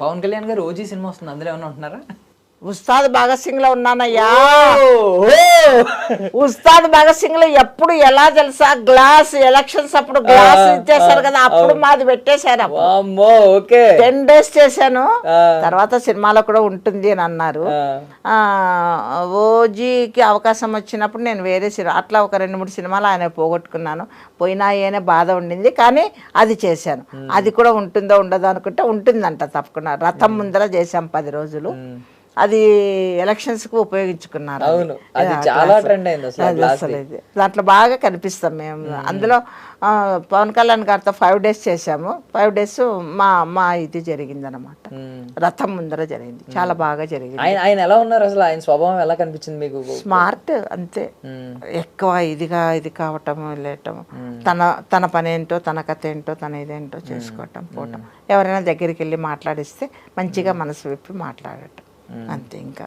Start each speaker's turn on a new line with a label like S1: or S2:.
S1: పవన్ కళ్యాణ్ గారు OG cinema వస్తుంది అందులో ఏమైనా ఉంటున్నారా?
S2: ఉస్తాద్ భగత్ సింగ్లో ఉన్నానయ్యా ఉస్తాద్ భగత్ సింగ్లో ఎప్పుడు ఎలా తెలుసా? గ్లాస్ ఎలక్షన్స్ అప్పుడు గ్లాస్ ఇచ్చేసారు కదా అప్పుడు మాది పెట్టేశారు టెన్ డేస్ చేశాను. తర్వాత సినిమాలో కూడా ఉంటుంది అని అన్నారు. ఓజీకి అవకాశం వచ్చినప్పుడు నేను వేరే సినిమా అట్లా ఒక రెండు మూడు సినిమాలు ఆయన పోగొట్టుకున్నాను. పోయినాయి అనే బాధ ఉండింది కానీ అది చేశాను. అది కూడా ఉంటుందో ఉండదో అనుకుంటే ఉంటుందంట తప్పకుండా. రథం ముందర చేశాం పది రోజులు. అది ఎలక్షన్స్కు ఉపయోగించుకున్నారు.
S1: అవును. అది చాలా. ట్రెండ్ అయింది అసలు
S2: ఇది. దాంట్లో బాగా కనిపిస్తాం మేము. అందులో పవన్ కళ్యాణ్ గారితో ఫైవ్ డేస్ చేశాము. ఫైవ్ డేస్ మా మా ఇది జరిగింది అనమాట రథం ముందర జరిగింది. చాలా బాగా జరిగింది.
S1: ఆయన ఆయన ఎలా ఉన్నారు అసలు? ఆయన స్వభావం ఎలా కనిపించింది మీకు?
S2: స్మార్ట్ అంతే. ఎక్కువ ఇదిగా ఇది కావటం వెళ్ళటం తన తన పని ఏంటో తన కథ ఏంటో తన ఇదేంటో చేసుకోవటం పోవటం. ఎవరైనా దగ్గరికి వెళ్ళి మాట్లాడిస్తే మంచిగా మనసు విప్పి మాట్లాడటం. అంతే ఇంకా